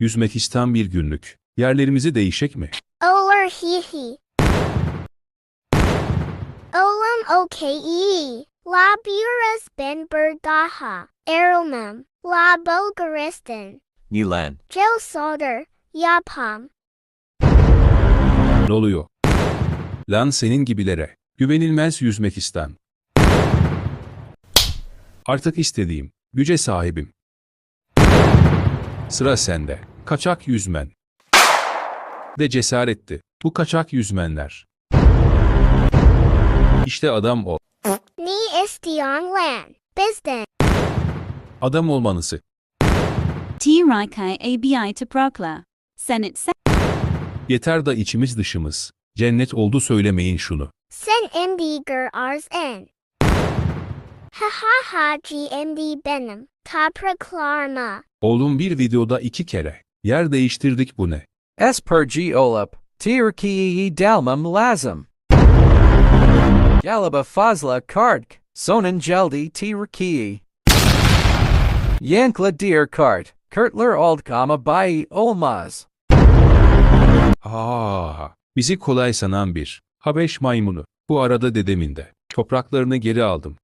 Yüzmekistan bir günlük. Yerlerimizi değişek mi? Olar hihi. Olam oke. La buras ben bergaha. Erelmem. La bulgaristan. Land. Jill solder. Yapam. Ne oluyor? Lan senin gibilere. Güvenilmez Yüzmekistan. Artık istediğim güce sahibim. Sıra sende. Kaçak yüzmen. De cesaretti. Bu kaçak yüzmenler. İşte adam o. Ni istiyon lan. Bizden. Adam olmanızı. T. Rikai ABI to Prokla. Senate Se- Yeter da içimiz dışımız. Cennet oldu söylemeyin şunu. Sen MD ars en. Ha ha ha GMD benim. Tapraklarma. Oğlum bir videoda iki kere. Yer değiştirdik bu ne? Espergi olap. Tirkii dalmam lazım. Galaba fazla kartk. Sonen geldi tirkii. Yankla deer kart. Kurtler oldkama bayi olmaz. Aa, bizi kolay sanan bir Habeş maymunu. Bu arada dedemin de topraklarını geri aldım.